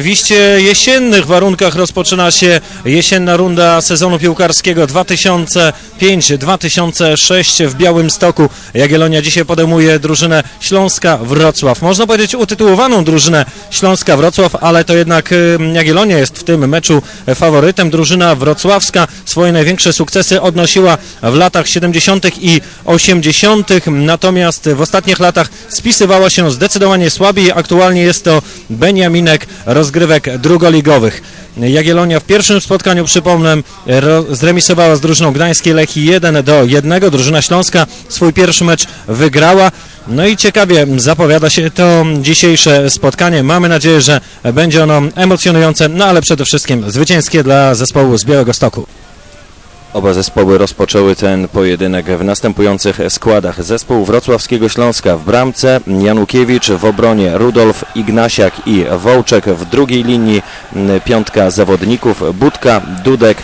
W iście jesiennych warunkach rozpoczyna się jesienna runda sezonu piłkarskiego 2005-2006 w Białymstoku. Jagiellonia dzisiaj podejmuje drużynę Śląska Wrocław. Można powiedzieć utytułowaną drużynę Śląska Wrocław, ale to jednak y, Jagiellonia jest w tym meczu faworytem. Drużyna wrocławska swoje największe sukcesy odnosiła w latach 70. i 80., natomiast w ostatnich latach spisywała się zdecydowanie słabiej. Aktualnie jest to Beniaminek rozgrywek drugoligowych. Jagiellonia w pierwszym spotkaniu, przypomnę, zremisowała z drużyną Gdańskiej Lechii 1 do 1. Drużyna Śląska swój pierwszy mecz wygrała. No i ciekawie zapowiada się to dzisiejsze spotkanie. Mamy nadzieję, że będzie ono emocjonujące, no ale przede wszystkim zwycięskie dla zespołu z Białego Stoku. Oba zespoły rozpoczęły ten pojedynek w następujących składach. Zespół Wrocławskiego Śląska w bramce, Janukiewicz w obronie, Rudolf, Ignasiak i Wołczek w drugiej linii, piątka zawodników, Budka, Dudek,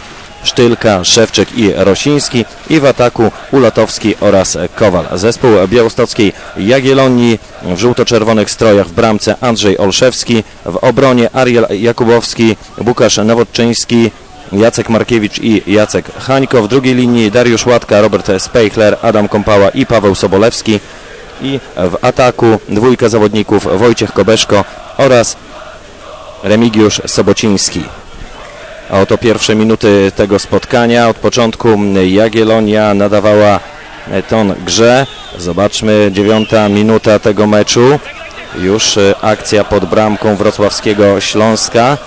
Sztylka, Szewczyk i Rosiński i w ataku Ulatowski oraz Kowal. Zespół białostockiej Jagiellonii w żółto-czerwonych strojach w bramce Andrzej Olszewski, w obronie Ariel Jakubowski, Łukasz Nowodczyński, Jacek Markiewicz i Jacek Hańko. W drugiej linii Dariusz Łatka, Robert Spejchler, Adam Kompała i Paweł Sobolewski. I w ataku dwójka zawodników Wojciech Kobeszko oraz Remigiusz Sobociński. A oto pierwsze minuty tego spotkania. Od początku Jagiellonia nadawała ton grze. Zobaczmy, dziewiąta minuta tego meczu. Już akcja pod bramką wrocławskiego Śląska.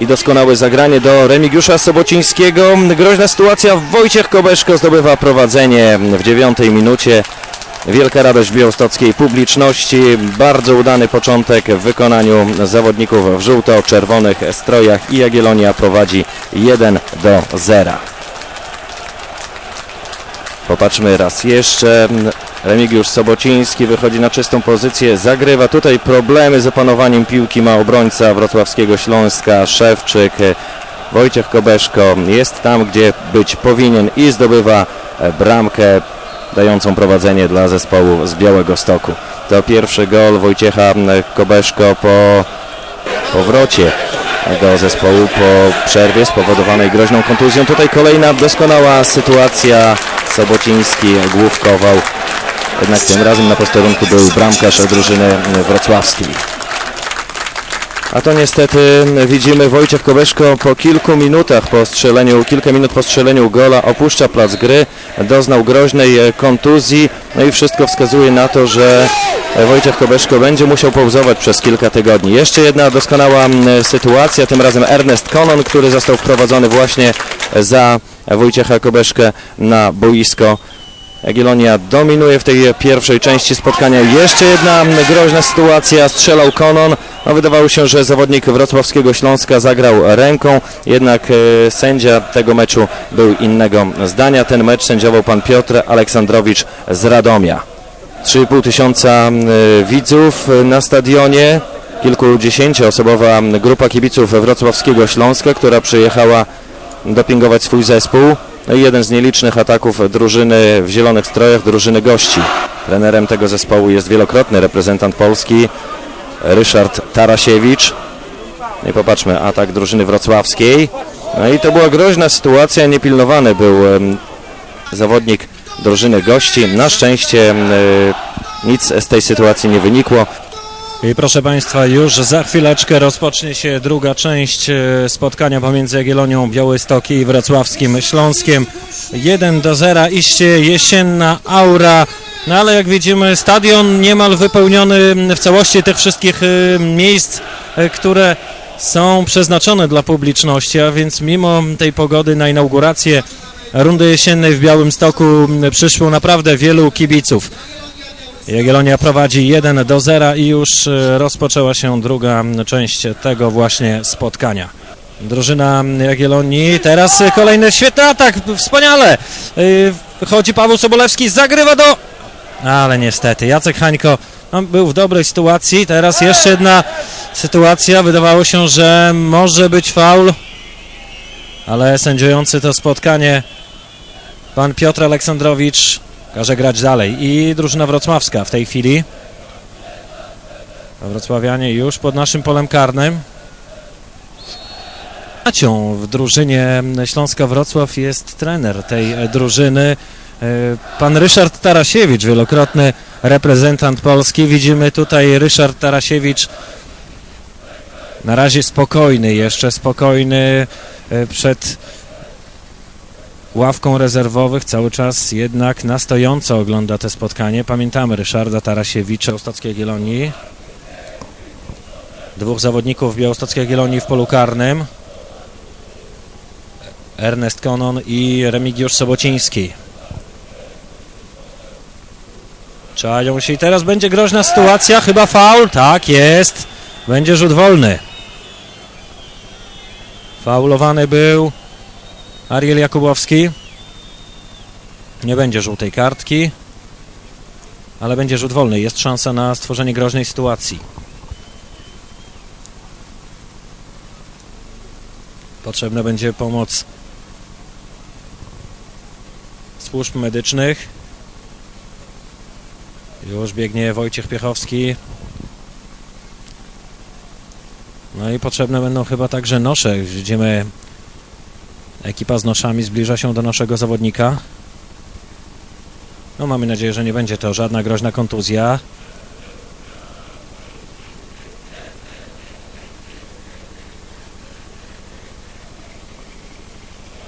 I doskonałe zagranie do Remigiusza Sobocińskiego. Groźna sytuacja. Wojciech Kobeszko zdobywa prowadzenie w dziewiątej minucie. Wielka radość białostockiej publiczności. Bardzo udany początek w wykonaniu zawodników w żółto-czerwonych strojach i Jagiellonia prowadzi 1 do 0. Popatrzmy raz jeszcze. Remigiusz Sobociński wychodzi na czystą pozycję, zagrywa tutaj problemy z opanowaniem piłki ma obrońca wrocławskiego Śląska, Szewczyk. Wojciech Kobeszko jest tam, gdzie być powinien i zdobywa e, bramkę dającą prowadzenie dla zespołu z Białego Stoku. To pierwszy gol Wojciecha Kobeszko po powrocie do zespołu po przerwie spowodowanej groźną kontuzją. Tutaj kolejna doskonała sytuacja. Sobociński główkował. Jednak tym razem na posterunku był bramkarz drużyny wrocławskiej. A to niestety widzimy Wojciech Kobeszko po kilku minutach po strzeleniu, kilka minut po strzeleniu gola opuszcza plac gry, doznał groźnej e, kontuzji, no i wszystko wskazuje na to, że e, Wojciech Kobeszko będzie musiał pauzować przez kilka tygodni. Jeszcze jedna doskonała sytuacja, tym razem Ernest Konon, który został wprowadzony właśnie za Wojciecha Kobeszkę na boisko. Jagiellonia dominuje w tej pierwszej części spotkania. Jeszcze jedna groźna sytuacja. Strzelał Konon. No, wydawało się, że zawodnik wrocławskiego Śląska zagrał ręką, jednak e, sędzia tego meczu był innego zdania. Ten mecz sędziował pan Piotr Aleksandrowicz z Radomia. 3,5 tysiąca mm, widzów na stadionie. Kilkudziesięcioosobowa grupa kibiców wrocławskiego Śląska, która przyjechała dopingować swój zespół. Jeden z nielicznych ataków drużyny w zielonych strojach, drużyny gości. Trenerem tego zespołu jest wielokrotny reprezentant Polski Ryszard Tarasiewicz. No i popatrzmy, atak drużyny wrocławskiej. No i to była groźna sytuacja, niepilnowany był zawodnik drużyny gości. Na szczęście e, nic z tej sytuacji nie wynikło. I proszę Państwa, już za chwileczkę rozpocznie się druga część e, spotkania pomiędzy Jagiellonią Białystok i Wrocławskim Śląskiem. 1 do 0, iście jesienna aura. No ale jak widzimy, stadion niemal wypełniony w całości tych wszystkich e, miejsc, e, które są przeznaczone dla publiczności, a więc mimo tej pogody na inaugurację rundy jesiennej w Białymstoku m, przyszło naprawdę wielu kibiców. Jagiellonia prowadzi 1 do 0 i już e, rozpoczęła się druga część tego właśnie spotkania. Drużyna Jagiellonii, teraz kolejny świetny atak, wspaniale! E, Chodzi Paweł Sobolewski, zagrywa do... Ale niestety, Jacek Hańko no, był w dobrej sytuacji, teraz jeszcze jedna sytuacja, wydawało się, że może być faul, ale sędziujący to spotkanie pan Piotr Aleksandrowicz każe grać dalej i drużyna wrocławska w tej chwili Wrocławianie już pod naszym polem karnym. Macią w drużynie Śląska Wrocław jest trener tej drużyny. e, Pan Ryszard Tarasiewicz, wielokrotny reprezentant Polski. Widzimy tutaj Ryszard Tarasiewicz na razie spokojny, jeszcze spokojny e, przed ławką rezerwowych. Cały czas jednak na stojąco ogląda te spotkanie. Pamiętamy Ryszarda Tarasiewicza, Białostockiej Gielonii. Dwóch zawodników Białostockiej Gielonii w polu karnym. Ernest Konon i Remigiusz Sobociński. Czają się i teraz będzie groźna sytuacja, chyba faul, tak jest, będzie rzut wolny. Faulowany był Ariel Jakubowski. Nie będzie żółtej kartki, ale będzie rzut wolny, jest szansa na stworzenie groźnej sytuacji. Potrzebna będzie pomoc służb medycznych. Już biegnie Wojciech Piechowski. No i potrzebne będą chyba także nosze. Widzimy, ekipa z noszami zbliża się do naszego zawodnika. No mamy nadzieję, że nie będzie to żadna groźna kontuzja.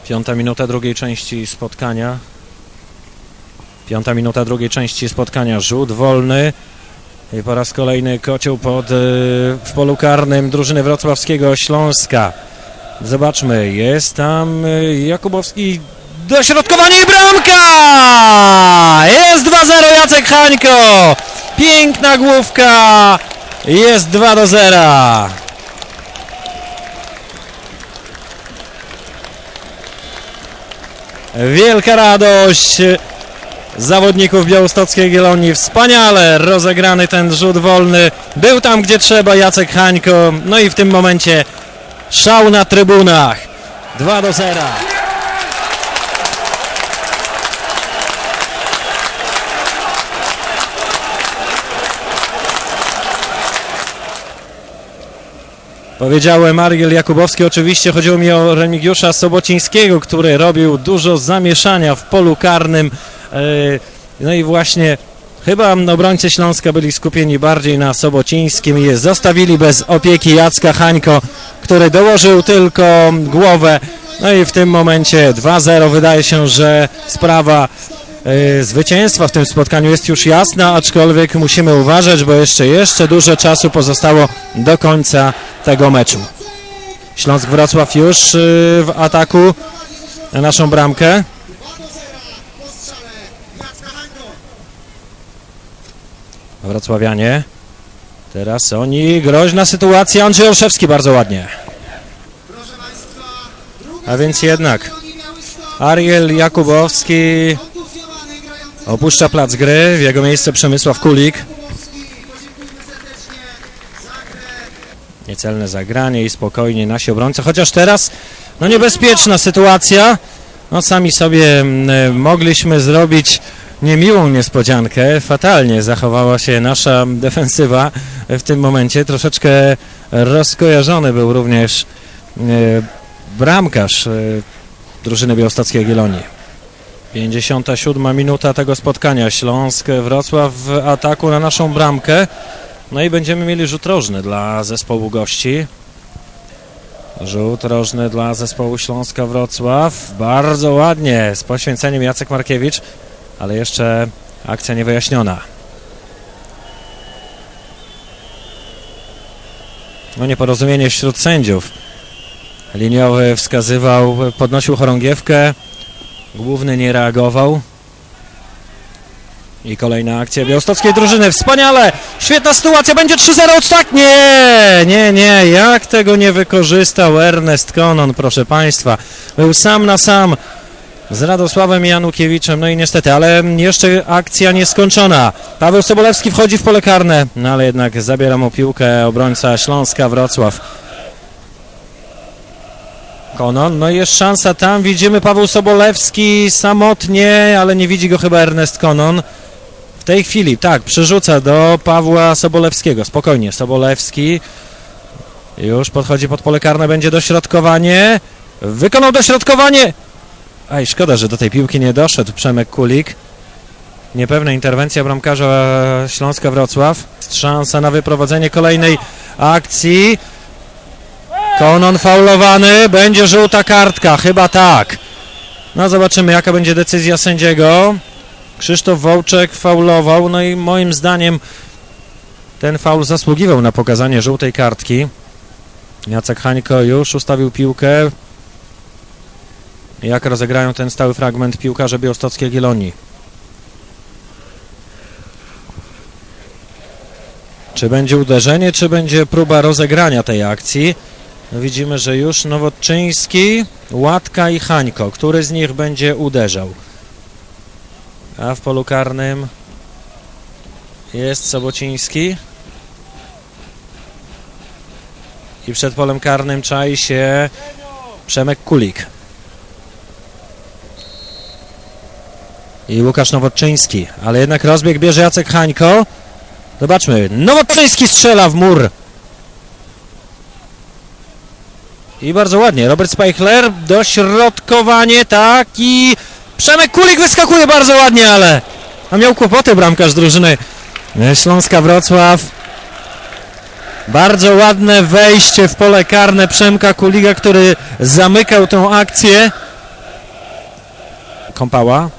Piąta minuta drugiej części spotkania. Piąta minuta drugiej części spotkania. Rzut wolny. I po raz kolejny kocioł pod, y, w polu karnym drużyny wrocławskiego Śląska. Zobaczmy, jest tam y, Jakubowski. Dośrodkowanie i bramka! Jest 2-0 Jacek Hańko! Piękna główka! Jest 2 do 0. Wielka radość zawodników białostockiej Gielonii. Wspaniale rozegrany ten rzut wolny. Był tam gdzie trzeba Jacek Hańko. No i w tym momencie szał na trybunach. 2 do 0. Powiedziałem Ariel Jakubowski, oczywiście chodziło mi o Remigiusza Sobocińskiego, który robił dużo zamieszania w polu karnym. E, No i właśnie chyba obrońcy Śląska byli skupieni bardziej na Sobocińskim i zostawili bez opieki Jacka Hańko, który dołożył tylko głowę. No i w tym momencie 2-0 wydaje się, że sprawa e, zwycięstwa w tym spotkaniu jest już jasna, aczkolwiek musimy uważać, bo jeszcze jeszcze dużo czasu pozostało do końca tego meczu. Śląsk Wrocław już y, w ataku na naszą bramkę. Wrocławianie. Teraz oni, groźna sytuacja, Andrzej Olszewski bardzo ładnie. A więc jednak Ariel Jakubowski opuszcza plac gry, w jego miejsce Przemysław Kulik. Niecelne zagranie i spokojnie nasi obrońcy, chociaż teraz no niebezpieczna sytuacja. No sami sobie mm, mogliśmy zrobić niemiłą niespodziankę. Fatalnie zachowała się nasza defensywa w tym momencie. Troszeczkę rozkojarzony był również e, bramkarz e, drużyny białostockiej Gielonii. 57 minuta tego spotkania. Śląsk Wrocław w ataku na naszą bramkę. No i będziemy mieli rzut rożny dla zespołu gości. Rzut rożny dla zespołu Śląska Wrocław. Bardzo ładnie z poświęceniem Jacek Markiewicz, ale jeszcze akcja niewyjaśniona. No nieporozumienie wśród sędziów. Liniowy wskazywał, podnosił chorągiewkę. Główny nie reagował. I kolejna akcja białostockiej drużyny. Wspaniale! Świetna sytuacja, będzie 3-0 od tak? Nie, nie, nie. Jak tego nie wykorzystał Ernest Konon, proszę Państwa. Był sam na sam z Radosławem Janukiewiczem. No i niestety, ale jeszcze akcja nieskończona. Paweł Sobolewski wchodzi w pole karne, no ale jednak zabiera mu piłkę obrońca Śląska Wrocław. Konon, no i jest szansa tam, widzimy Paweł Sobolewski samotnie, ale nie widzi go chyba Ernest Konon. W tej chwili, tak, przerzuca do Pawła Sobolewskiego. Spokojnie, Sobolewski już podchodzi pod pole karne, będzie dośrodkowanie. Wykonał dośrodkowanie. Aj, szkoda, że do tej piłki nie doszedł Przemek Kulik. Niepewna interwencja bramkarza Śląska Wrocław. Szansa na wyprowadzenie kolejnej akcji. Konon faulowany, będzie żółta kartka, chyba tak. No zobaczymy jaka będzie decyzja sędziego. Krzysztof Wołczek faulował, no i moim zdaniem ten faul zasługiwał na pokazanie żółtej kartki. Jacek Hańko już ustawił piłkę. Jak rozegrają ten stały fragment piłkarze Białostockiej Gielonii? Czy będzie uderzenie, czy będzie próba rozegrania tej akcji? No widzimy, że już Nowotczyński, Łatka i Hańko. Który z nich będzie uderzał? A w polu karnym jest Sobociński. I przed polem karnym czai się Przemek Kulik. I Łukasz Nowotczyński. Ale jednak rozbieg bierze Jacek Hańko. Zobaczmy. Nowotczyński strzela w mur. I bardzo ładnie. Robert Speichler. Dośrodkowanie. Tak. I Przemek Kulik wyskakuje bardzo ładnie, ale a miał kłopoty bramkarz drużyny Śląska Wrocław. Bardzo ładne wejście w pole karne Przemka Kuliga, który zamykał tę akcję. Kąpała.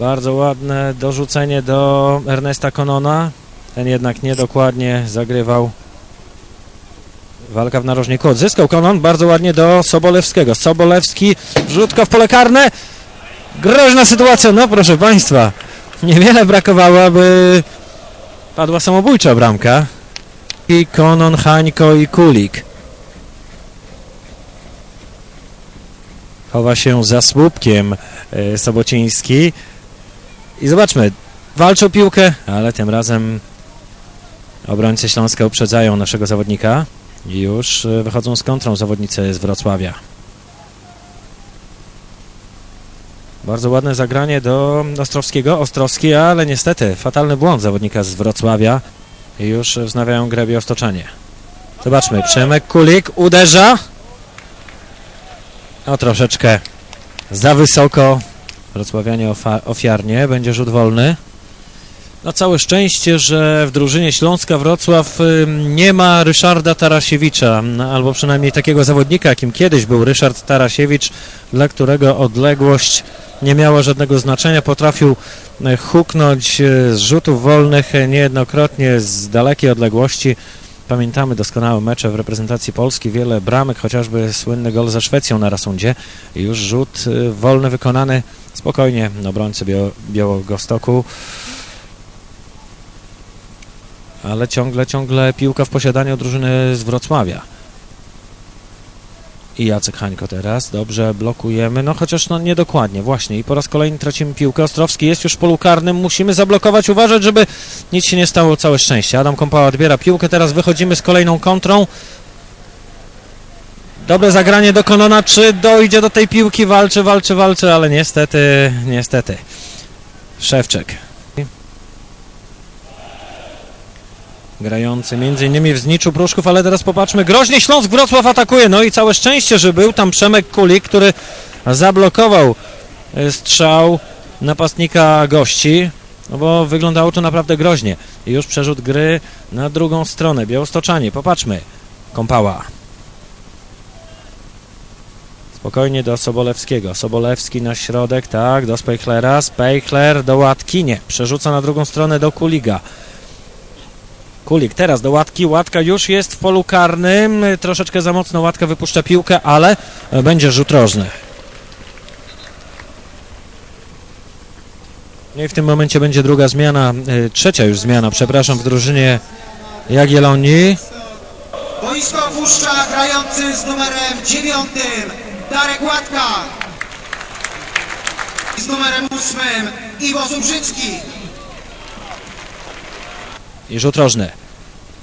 Bardzo ładne dorzucenie do Ernesta Konona. Ten jednak niedokładnie zagrywał. Walka w narożniku. Odzyskał Konon bardzo ładnie do Sobolewskiego. Sobolewski, wrzutka w pole karne. Groźna sytuacja, no proszę Państwa. Niewiele brakowało, aby padła samobójcza bramka. I Konon, Hańko i Kulik. Chowa się za słupkiem e, Sobociński. I zobaczmy, walczy o piłkę, ale tym razem obrońcy Śląska uprzedzają naszego zawodnika. I już e, wychodzą z kontrą zawodnicy z Wrocławia. Bardzo ładne zagranie do Ostrowskiego. Ostrowski, ale niestety fatalny błąd zawodnika z Wrocławia. I już wznawiają grę Białostoczanie. Zobaczmy, Przemek Kulik uderza. O, troszeczkę za wysoko. Wrocławianie ofiarnie. Będzie rzut wolny. No całe szczęście, że w drużynie Śląska Wrocław nie ma Ryszarda Tarasiewicza, albo przynajmniej takiego zawodnika, jakim kiedyś był Ryszard Tarasiewicz, dla którego odległość nie miała żadnego znaczenia. Potrafił e, huknąć e, z rzutów wolnych e, niejednokrotnie z dalekiej odległości. Pamiętamy doskonałe mecze w reprezentacji Polski, wiele bramek, chociażby słynny gol ze Szwecją na Rasundzie. Już rzut wolny wykonany spokojnie obrońcy Biał- Białogostoku. Ale ciągle, ciągle piłka w posiadaniu drużyny z Wrocławia. I Jacek Hańko teraz, dobrze, blokujemy, no chociaż no niedokładnie, właśnie i po raz kolejny tracimy piłkę, Ostrowski jest już w polu karnym, musimy zablokować, uważać, żeby nic się nie stało, całe szczęście. Adam Kąpała odbiera piłkę, teraz wychodzimy z kolejną kontrą. Dobre zagranie do Konona, czy dojdzie do tej piłki, walczy, walczy, walczy, ale niestety, niestety. Szewczek. grający innymi w Zniczu Pruszków, ale teraz popatrzmy, groźnie Śląsk Wrocław atakuje, no i całe szczęście, że był tam Przemek Kulik, który zablokował e, strzał napastnika gości, no bo wyglądało to naprawdę groźnie. I już przerzut gry na drugą stronę, Białostoczanie, popatrzmy, Kąpała. Spokojnie do Sobolewskiego. Sobolewski na środek, tak, do Spejchlera. Spejchler do Łatki, nie. Przerzuca na drugą stronę do Kuliga. Kulik teraz do Łatki. Łatka już jest w polu karnym. Troszeczkę za mocno Łatka wypuszcza piłkę, ale będzie rzut rożny. No i w tym momencie będzie druga zmiana, e, trzecia już zmiana, przepraszam, w drużynie Jagiellonii. Boisko opuszcza grający z numerem dziewiątym Darek Łatka. Z numerem ósmym Iwo Zubrzycki. I rzut rożny.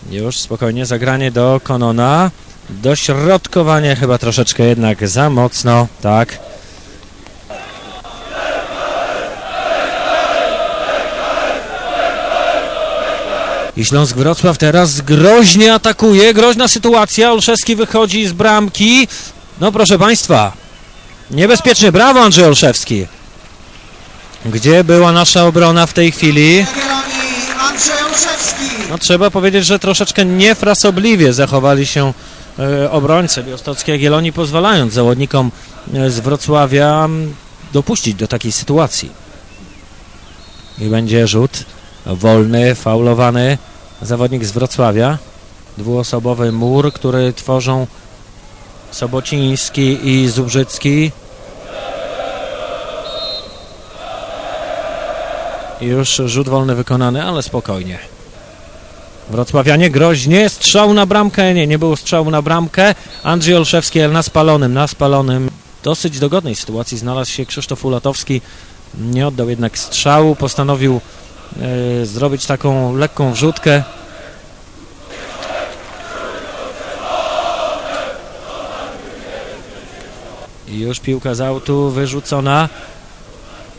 Już spokojnie zagranie do Konona. Dośrodkowanie chyba troszeczkę jednak za mocno, tak. I Śląsk Wrocław teraz groźnie atakuje, groźna sytuacja, Olszewski wychodzi z bramki. No proszę Państwa, niebezpiecznie, brawo Andrzej Olszewski. Gdzie była nasza obrona w tej chwili? Jagiellonii Andrzej Olszewski. No trzeba powiedzieć, że troszeczkę niefrasobliwie zachowali się e, obrońcy Białostockiej Jagiellonii, pozwalając zawodnikom e, z Wrocławia dopuścić do takiej sytuacji. I będzie rzut wolny, faulowany zawodnik z Wrocławia. Dwuosobowy mur, który tworzą Sobociński i Zubrzycki. Już rzut wolny wykonany, ale spokojnie. Wrocławianie groźnie, strzał na bramkę, nie, nie było strzału na bramkę. Andrzej Olszewski na spalonym, na spalonym. Dosyć dogodnej sytuacji znalazł się Krzysztof Ulatowski. Nie oddał jednak strzału, postanowił e, zrobić taką lekką wrzutkę. Już piłka z autu wyrzucona.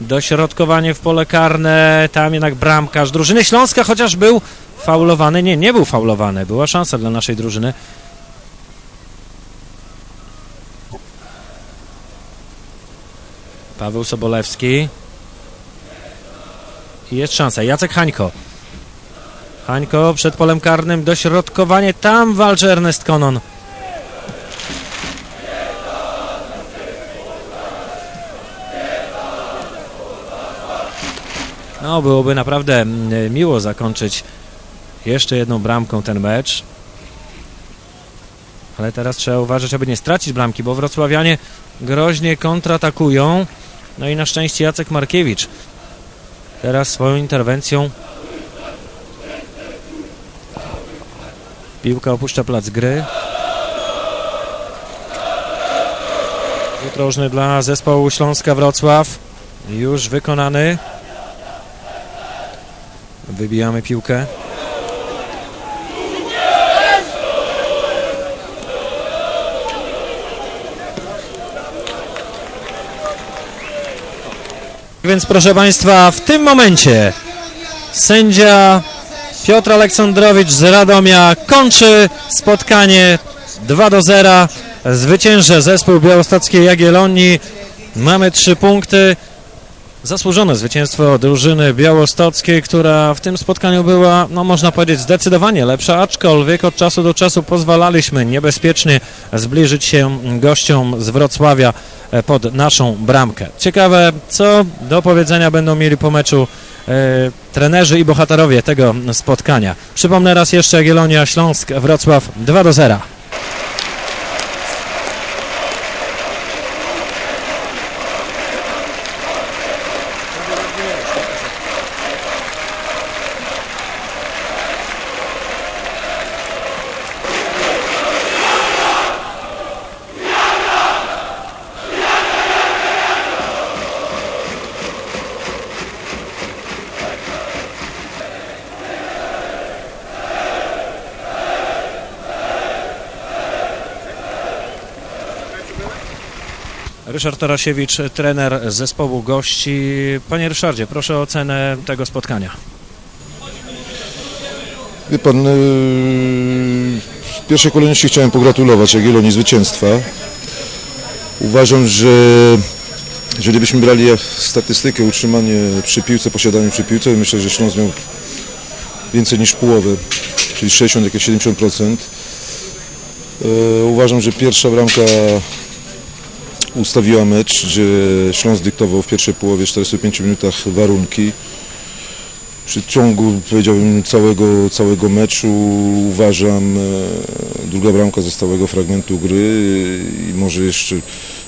Dośrodkowanie w pole karne, tam jednak bramkarz drużyny Śląska, chociaż był faulowany. Nie, nie był faulowany. Była szansa dla naszej drużyny. Paweł Sobolewski. Jest szansa. Jacek Hańko. Hańko przed polem karnym. Dośrodkowanie. Tam walczy Ernest Konon. No, byłoby naprawdę mm, miło zakończyć jeszcze jedną bramką ten mecz. Ale teraz trzeba uważać, aby nie stracić bramki, bo wrocławianie groźnie kontratakują. No i na szczęście Jacek Markiewicz teraz swoją interwencją piłka opuszcza plac gry. Rzut dla zespołu Śląska Wrocław. Już wykonany. Wybijamy piłkę. Więc proszę Państwa, w tym momencie sędzia Piotr Aleksandrowicz z Radomia kończy spotkanie 2 do 0. Zwycięży zespół Białostockiej Jagiellonii. Mamy trzy punkty. Zasłużone zwycięstwo drużyny białostockiej, która w tym spotkaniu była, no można powiedzieć, zdecydowanie lepsza, aczkolwiek od czasu do czasu pozwalaliśmy niebezpiecznie zbliżyć się gościom z Wrocławia e, pod naszą bramkę. Ciekawe, co do powiedzenia będą mieli po meczu e, trenerzy i bohaterowie tego spotkania. Przypomnę raz jeszcze Jagiellonia Śląsk Wrocław 2 do 0. Ryszard Tarasiewicz, trener zespołu gości. Panie Ryszardzie, proszę o ocenę tego spotkania. Wie pan, yy, w pierwszej kolejności chciałem pogratulować Jagiellonii zwycięstwa. Uważam, że jeżeli byśmy brali statystykę utrzymanie przy piłce, posiadanie przy piłce, myślę, że Śląsk miał więcej niż połowę, czyli 60, jakieś 70%. Yy, Uważam, że pierwsza bramka ustawiła mecz, że Śląsk dyktował w pierwszej połowie 45 minutach warunki przy ciągu powiedziałbym całego, całego meczu uważam e, druga bramka ze stałego fragmentu gry i może jeszcze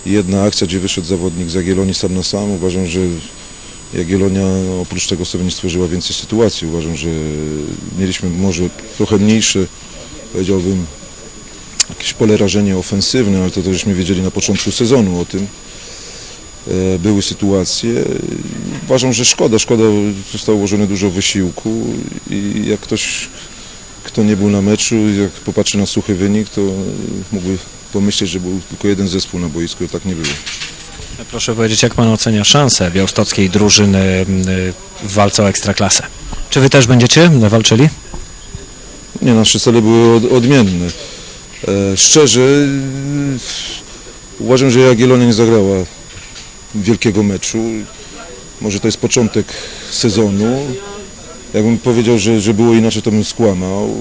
jedna akcja, gdzie wyszedł zawodnik z Jagiellonii sam na sam. Uważam, że Jagiellonia oprócz tego sobie nie stworzyła więcej sytuacji. Uważam, że mieliśmy może trochę mniejsze, powiedziałbym, jakieś pole rażenia ofensywne, ale to też żeśmy wiedzieli na początku sezonu o tym. E, Były sytuacje. Uważam, że szkoda, szkoda, zostało ułożone dużo wysiłku i jak ktoś, kto nie był na meczu, jak popatrzy na suchy wynik, to mógłby pomyśleć, że był tylko jeden zespół na boisku, tak nie było. Proszę powiedzieć, jak pan ocenia szanse białostockiej drużyny mm, w walce o ekstraklasę? Czy wy też będziecie walczyli? Nie, nasze cele były od, odmienne. E, szczerze, uważam, że Jagiellonia nie zagrała wielkiego meczu. Może to jest początek sezonu. Jakbym powiedział, że, że było inaczej, to bym skłamał.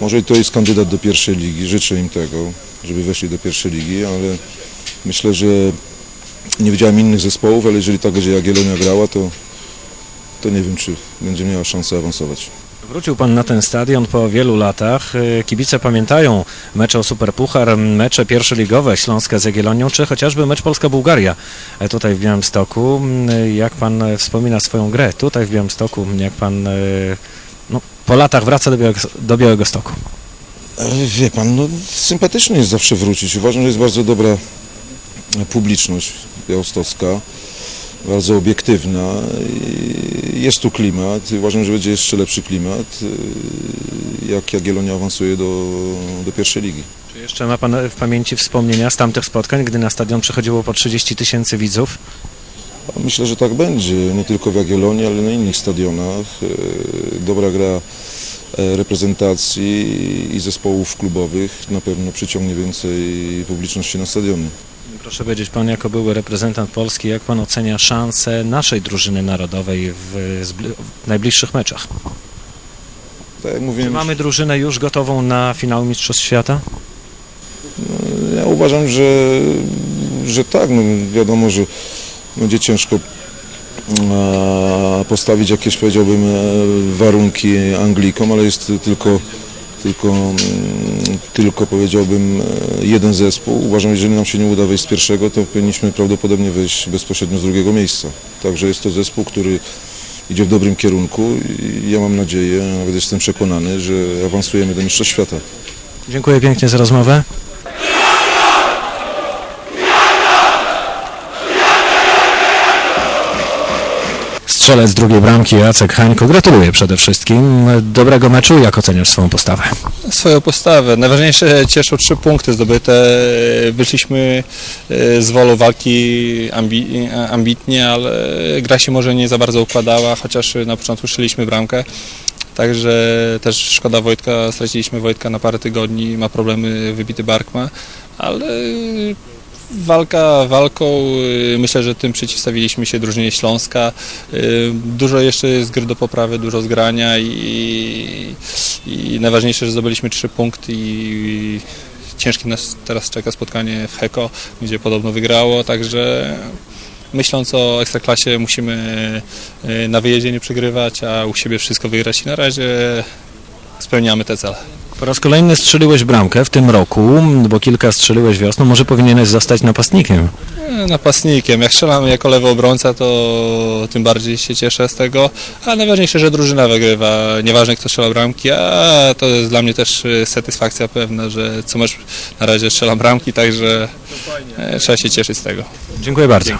Może to jest kandydat do pierwszej ligi. Życzę im tego, żeby weszli do pierwszej ligi, ale myślę, że nie widziałem innych zespołów, ale jeżeli tak będzie Jagiellonia grała, to, to nie wiem, czy będzie miała szansę awansować. Wrócił pan na ten stadion po wielu latach. Y, Kibice pamiętają mecze o Superpuchar, mecze pierwszoligowe Śląska z Jagiellonią, czy chociażby mecz Polska-Bułgaria e, tutaj w Białymstoku. Y, Jak pan e, wspomina swoją grę tutaj w Białymstoku, jak pan e, no, po latach wraca do Białego, do Białego Stoku? Wie pan, no sympatycznie jest zawsze wrócić. Uważam, że jest bardzo dobra publiczność białostocka, bardzo obiektywna. i Jest tu klimat. Uważam, że będzie jeszcze lepszy klimat, e, jak Jagiellonia awansuje do, do pierwszej ligi. Czy jeszcze ma pan w pamięci wspomnienia z tamtych spotkań, gdy na stadion przychodziło po 30 tysięcy widzów? Myślę, że tak będzie, nie tylko w Jagiellonii, ale na innych stadionach. E, Dobra gra e, reprezentacji i zespołów klubowych na pewno przyciągnie więcej publiczności na stadiony. Proszę powiedzieć pan, jako były reprezentant Polski, jak pan ocenia szanse naszej drużyny narodowej w, w najbliższych meczach? Tak jak Czy mówiłem, mamy drużynę już gotową na finał Mistrzostw Świata? ja uważam, że, że tak. No, wiadomo, że będzie ciężko e, postawić jakieś, powiedziałbym, e, warunki Anglikom, ale jest tylko, tylko, mm, tylko powiedziałbym, e, jeden zespół. Uważam, że jeżeli nam się nie uda wejść z pierwszego, to powinniśmy prawdopodobnie wejść bezpośrednio z drugiego miejsca. Także jest to zespół, który idzie w dobrym kierunku i ja mam nadzieję, nawet jestem przekonany, że awansujemy do Mistrzostw Świata. Dziękuję pięknie za rozmowę. Strzelec drugiej bramki Jacek Hańko. Gratuluję przede wszystkim. Dobrego meczu. Jak oceniasz swoją postawę? swoją postawę. Najważniejsze cieszą trzy punkty zdobyte. Wyszliśmy e, z wolą walki ambi ambitnie, ale gra się może nie za bardzo układała, chociaż na początku strzeliśmy bramkę. Także też szkoda Wojtka, straciliśmy Wojtka na parę tygodni, ma problemy, wybity bark ma, ale walka walką, y, myślę, że tym przeciwstawiliśmy się drużynie Śląska. Y, Dużo jeszcze jest gry do poprawy, dużo zgrania i, i najważniejsze, że zdobyliśmy trzy punkty i ciężkie nas teraz czeka spotkanie w Heko, gdzie podobno wygrało, także myśląc o Ekstraklasie musimy y, na wyjeździe nie przegrywać, a u siebie wszystko wygrać i na razie spełniamy te cele. Po raz kolejny strzeliłeś bramkę w tym roku, bo kilka strzeliłeś wiosną. Może powinieneś zostać napastnikiem. E, Napastnikiem. Jak strzelam jako lewy obrońca, to tym bardziej się cieszę z tego. A najważniejsze, że drużyna wygrywa. Nieważne kto strzela bramki, a to jest dla mnie też e, satysfakcja pewna, że co mecz na razie strzelam bramki, także e, trzeba się cieszyć z tego. Dziękuję bardzo.